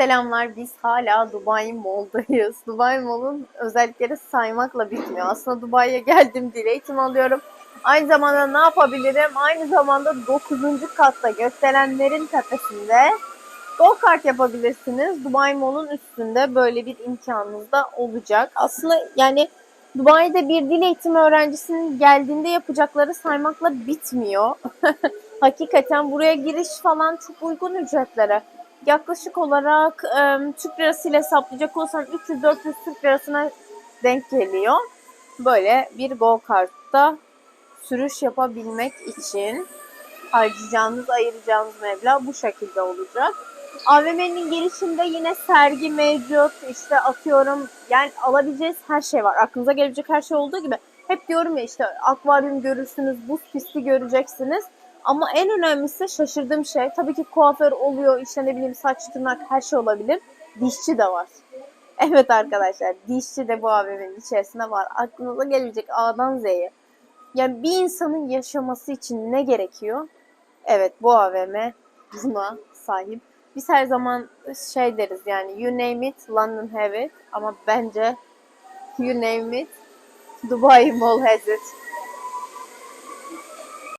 Selamlar. Biz hala Dubai Mall'dayız. Dubai Mall'un özellikleri saymakla bitmiyor. Aslında Dubai'ye geldim diye eğitim alıyorum. Aynı zamanda ne yapabilirim? Aynı zamanda 9. katta gösterenlerin tepesinde go kart yapabilirsiniz. Dubai Mall'un üstünde böyle bir imkanınız da olacak. Aslında yani Dubai'de bir dil eğitimi öğrencisinin geldiğinde yapacakları saymakla bitmiyor. Hakikaten buraya giriş falan çok uygun ücretlere. Yaklaşık olarak e, Türk lirası ile hesaplayacak olsam 300-400 Türk lirasına denk geliyor. Böyle bir go kartta sürüş yapabilmek için harcayacağınız, ayıracağınız meblağ bu şekilde olacak. AVM'nin girişinde yine sergi mevcut. İşte atıyorum yani alabileceğiniz her şey var. Aklınıza gelebilecek her şey olduğu gibi. Hep diyorum ya işte akvaryum görürsünüz, buz pisti göreceksiniz. Ama en önemlisi şaşırdığım şey tabii ki kuaför oluyor, işte ne bileyim saç tırnak her şey olabilir. Dişçi de var. Evet arkadaşlar dişçi de bu AVM'nin içerisinde var. Aklınıza gelebilecek A'dan Z'ye. Yani bir insanın yaşaması için ne gerekiyor? Evet bu AVM buna sahip. Biz her zaman şey deriz yani you name it London have it ama bence you name it Dubai Mall has it.